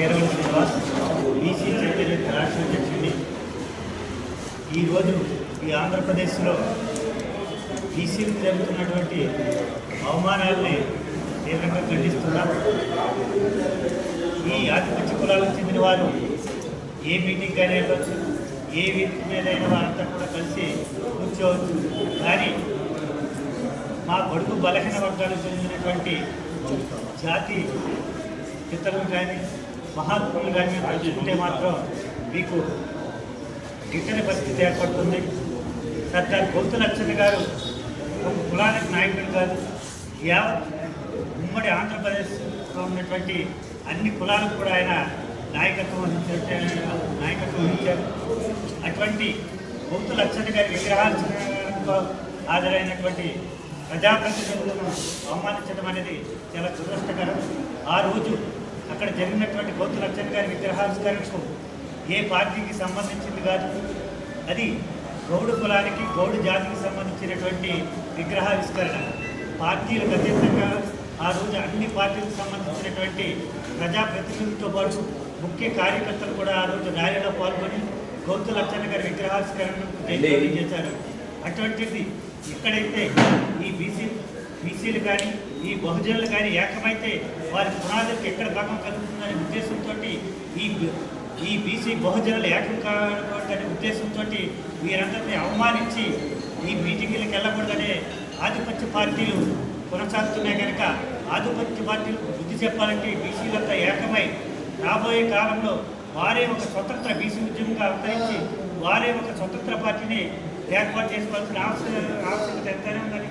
Veraval Srinivas BC Chaitanya రాష్ట్ర అధ్యక్షుడిని ఈరోజు ఈ ఆంధ్రప్రదేశ్లో బీసీలకు జరుగుతున్నటువంటి అవమానాల్ని తీవ్రంగా ఖండిస్తున్నాం. ఈ ఆదిపత్య కులాలకు చెందిన వారు ఏ మీటింగ్ అయినా వెళ్ళవచ్చు ఏ వేదిక మీదైనా వారంతా కూడా కలిసి కూర్చోవచ్చు. కానీ మా బడుగు బలహీన వర్గాలకు చెందినటువంటి జాతి పితరులు కానీ మహాత్ములు కానీ తలుచుకుంటే మాత్రం మీకు గిట్టని పరిస్థితి ఏర్పడుతుంది. సర్దార్ గౌతు లక్ష్మణ్ గారు ఒక కులానికి నాయకుడు కాదు యావత్ ఉమ్మడి ఆంధ్రప్రదేశ్లో ఉన్నటువంటి అన్ని కులాలకు కూడా ఆయన నాయకత్వం వహించారు నాయకత్వం వహించారు. అటువంటి గౌతు లక్ష్మణ్ గారి విగ్రహాలతో హాజరైనటువంటి ప్రజాప్రతినిధులను అవమానించడం అనేది చాలా దురదృష్టకరం. ఆ రోజు అక్కడ జరిగినటువంటి గౌతు లక్ష్మణ్ గారి విగ్రహావిష్కరణకు ఏ పార్టీకి సంబంధించింది కాదు. అది గౌడు కులానికి గౌడు జాతికి సంబంధించినటువంటి విగ్రహావిష్కరణ. పార్టీలకు అతీతంగా ఆ రోజు అన్ని పార్టీలకు సంబంధించినటువంటి ప్రజాప్రతినిధులతో పాటు ముఖ్య కార్యకర్తలు కూడా ఆ రోజు ర్యాలీలో పాల్గొని గౌతు లక్షణ గారి విగ్రహావిష్కరణకు జయప్రదం చేశారు. అటువంటిది ఎక్కడైతే ఈ బీసీ బీసీలు కానీ ఈ బహుజనులు కానీ ఏకమైతే వారి పునాదులకు ఎక్కడ భాగం కలుగుతుందనే ఉద్దేశంతో ఈ ఈ బీసీ బహుజనులు ఏకం కావాలనే ఉద్దేశంతో వీరందరినీ అవమానించి ఈ మీటింగులకు వెళ్ళకూడదనే ఆధిపత్య పార్టీలు కొనసాగుతున్నాయి కనుక ఆధిపత్య పార్టీలకు బుద్ధి చెప్పాలంటే బీసీలంతా ఏకమై రాబోయే కాలంలో వారే ఒక స్వతంత్ర బీసీ ఉద్యమంగా అవతరించి వారే ఒక స్వతంత్ర పార్టీని ఏర్పాటు చేసుకోవాల్సిన ఆవశ్యకత ఎంతైనా ఉందని